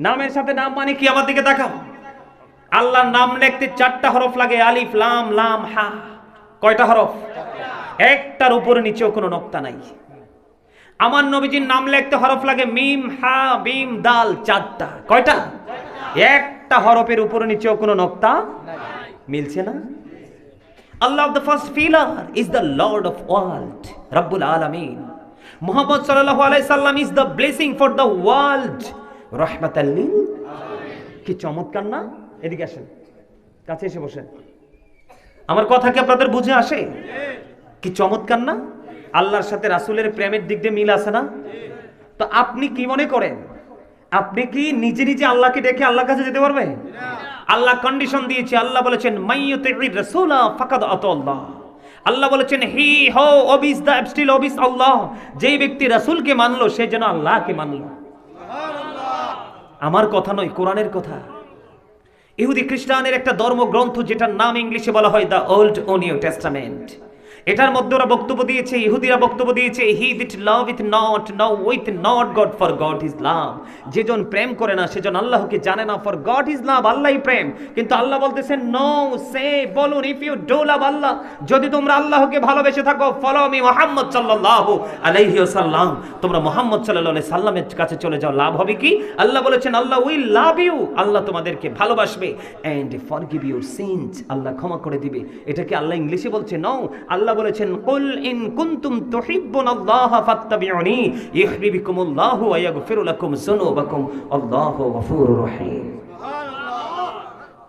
নামের সাথে নাম মানে কি? আমার দিকে তাকাও। আল্লাহর নাম লিখতে চারটা হরফ লাগে, আলিফ, লাম লাম, হা। কয়টা হরফ? একটার উপরে নিচেও কোনো নক্তা নাই। আমার নবীজির নাম লিখতে হরফ লাগে, মিম, হা, বিম, দাল, চারটা। কয়টা? একটা হরফের উপরে নিচেও কোনো নক্তা মিলছে না। Allah of the first filler is the lord of world রব্বুল আলামিন মুহাম্মদ সাল্লাল্লাহু আলাইহি সাল্লাম is the blessing for the world রহমাতাল লিল কি চমৎকার না? এদিকে আসেন। কাছে এসে বসেন। আমার কথা কি আপনাদের বুঝে আসে? কি চমৎকার না? আল্লাহর সাথে রাসূলের প্রেমের দিক দিয়ে মিল আছে না? তো আপনি কি মনে করেন? আপনি কি নিজে নিজে আল্লাহকে ডেকে আল্লাহর কাছে যেতে পারবে আল্লাহ কন্ডিশন দিয়েছে। আল্লাহ বলেছেন আল্লাহ। বলেছেন, হি হো, অবিস দা স্টিল অবিস আল্লাহ। যেই ব্যক্তি রাসূলকে মানলো, সে যেন আল্লাহকে মানলো। আমার কথা নয়, কোরআনের কথা। ইহুদি খ্রিস্টানের একটা ধর্মগ্রন্থ যেটার নাম ইংলিশে বলা হয় দ্য ওল্ড ও নিউ টেস্টামেন্ট। এটার মধ্যে ওরা বক্তব্য দিয়েছে, ইহুদিরা বক্তব্য দিয়েছে he that loveth not knoweth not God for God is love যেজন প্রেম করে না সেজন আল্লাহকে জানে না ফর গড ইজ লাভ আল্লাহই প্রেম। কিন্তু আল্লাহ বলতেছেন নো সে বলুন if you do love Allah, যদি তোমরা আল্লাহকে ভালোবেসে থাকো ফলো মি মোহাম্মদ সাল্লাল্লাহু আলাইহি ওয়াসাল্লাম। তোমরা মোহাম্মদ সাল্লাল্লাহু আলাইহি সাল্লামের কাছে চলে যাও, লাভ হবে কি? আল্লাহ বলেছেন, আল্লাহ উইল লাভ ইউ আল্লাহ তোমাদেরকে ভালোবাসবে। এন্ড ফরগিভ ইউর সিনস আল্লাহ ক্ষমা করে দিবে। এটা কি আল্লাহ ইংলিশে বলছে নো আল্লাহ বলেছেন কুল ইন কুনতুম ফাত্তাবিউনি ইউহিব্বুকুমুল্লাহু ওয়া ইয়াগফিরু লাকুম যুনুবাকুম আল্লাহু গফুরুর রহিম।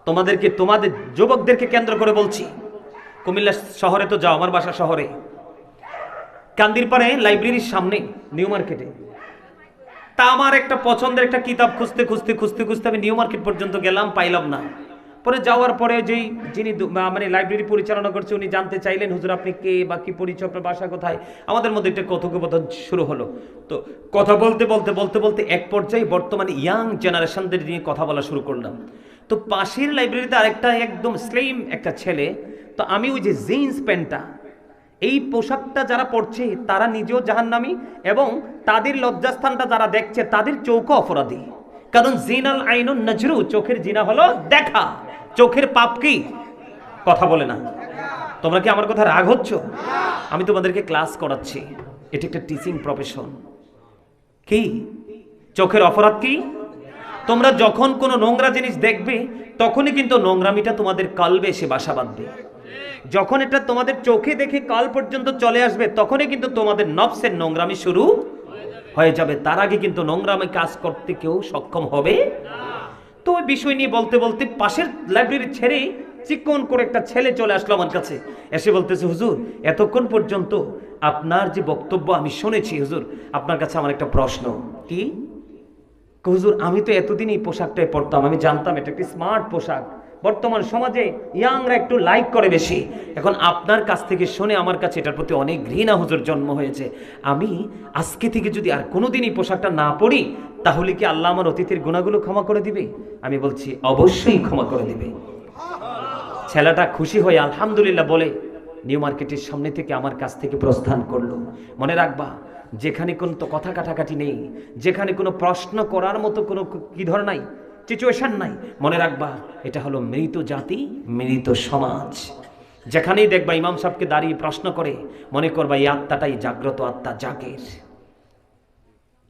তোমাদেরকে তোমাদের যুবকদেরকে কেন্দ্র করে বলছি কুমিল্লা শহরে তো যাও আমার বাসা শহরে। কান্দিরপাড়ে লাইব্রেরির সামনে নিউ মার্কেটে। তা আমার একটা পছন্দের একটা কিতাব খুঁজতে খুঁজতে খুঁজতে খুঁজতে আমি নিউ মার্কেট পর্যন্ত গেলাম পাইলাম না। পরে যাওয়ার পরে যেই যিনি মানে লাইব্রেরি পরিচালনা করছে, উনি জানতে চাইলেন, হুজুর, আপনি কে বা কি পরিচয়, আপনার বাসা কোথায়? আমাদের মধ্যে একটা কথোপকথন শুরু হলো। তো কথা বলতে বলতে বলতে বলতে এক পর্যায়ে বর্তমানে ইয়াং জেনারেশনদের নিয়ে কথা বলা শুরু করলাম। তো পাশের লাইব্রেরিতে আরেকটা একদম স্লিম একটা ছেলে, তো আমি ওই যে জিন্স প্যান্টটা এই পোশাকটা যারা পড়ছে তারা নিজেও জাহান্নামী এবং তাদের লজ্জাস্থানটা যারা দেখছে, তাদের চৌকো অপরাধী। কারণ জিনাল আইনুন নজরু, চোখের জিনা হলো দেখা। চোখের পাপ কি? কথা বলে না। তোমরা কি আমার কথা রাগ হচ্ছ? আমি তোমাদেরকে ক্লাস করাচ্ছি। এটা একটা টিচিং প্রফেশন কি? চোখের অপরাধ কি? তোমরা যখন কোনো নোংরা জিনিস দেখবে, তখনই কিন্তু নোংরামিটা তোমাদের কালবে এসে বাসা বাঁধবে। যখন এটা তোমাদের চোখে দেখে কাল পর্যন্ত চলে আসবে, তখনই কিন্তু তোমাদের নফসের নোংরামি শুরু হয়ে যাবে। তার আগে কিন্তু নোংরামি কাজ করতে কেউ সক্ষম হবে তো ওই বিষয় নিয়ে বলতে বলতে পাশের লাইব্রেরি ছেড়েই চিকন করে একটা ছেলে চলে আসলো আমার কাছে। এসে বলতেছে, হুজুর, এতক্ষণ পর্যন্ত আপনার যে বক্তব্য আমি শুনেছি, হুজুর, আপনার কাছে আমার একটা প্রশ্ন। কি? হুজুর, আমি তো এতদিন এই পোশাকটাই পরতাম, আমি জানতাম এটা একটি স্মার্ট পোশাক। বর্তমান সমাজে ইয়াংরা একটু লাইক করে বেশি। এখন আপনার কাছ থেকে শুনে আমার কাছে এটার প্রতি অনেক ঘৃণা হুজুর জন্ম হয়েছে। আমি আজকে থেকে যদি আর কোনোদিন এই পোশাকটা না পরি, তাহলে কি আল্লাহ আমার অতীতের গুণাগুলো ক্ষমা করে দিবে? আমি বলছি, অবশ্যই ক্ষমা করে দিবে। ছেলেটা খুশি হয়ে আলহামদুলিল্লাহ বলে, নিউ মার্কেটের সামনে থেকে আমার কাছ থেকে প্রস্থান করল। মনে রাখবা, যেখানে কোনো তো কথা কাটাকাটি নেই, যেখানে কোনো প্রশ্ন করার মতো কোনো কি ধর নাই সিচুয়েশন নাই। মনে রাখবা, এটা হলো মৃত জাতি, মৃত সমাজ। যেখানেই দেখবা ইমাম সাহেবকে দাঁড়িয়ে প্রশ্ন করে, মনে করবা এই আত্মাটাই জাগ্রত আত্মা জাগের।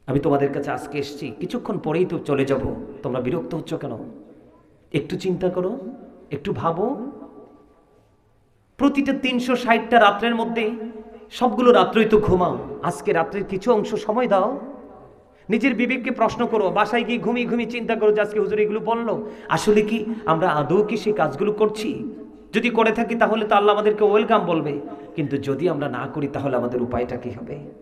আমি তোমাদের কাছে আজকে এসেছি, কিছুক্ষণ পরেই তো চলে যাব। তোমরা বিরক্ত হচ্ছ কেন? একটু চিন্তা করো, একটু ভাবো। প্রতিটা তিনশো ষাটটা রাত্রের মধ্যে সবগুলো রাত্রই তো ঘুমাও। আজকে রাত্রের কিছু অংশ সময় দাও। নিজের বিবেককে প্রশ্ন করো, বাসায় গিয়ে ঘুমিয়ে ঘুমিয়ে চিন্তা করো যে আজকে হুজুর এগুলো বলল। আসলে কি আমরা আদৌ কি সেই কাজগুলো করছি? যদি করে থাকি তাহলে তো আল্লাহ আমাদেরকে ওয়েলকাম বলবে। কিন্তু যদি আমরা না করি তাহলে আমাদের উপায়টা কি হবে?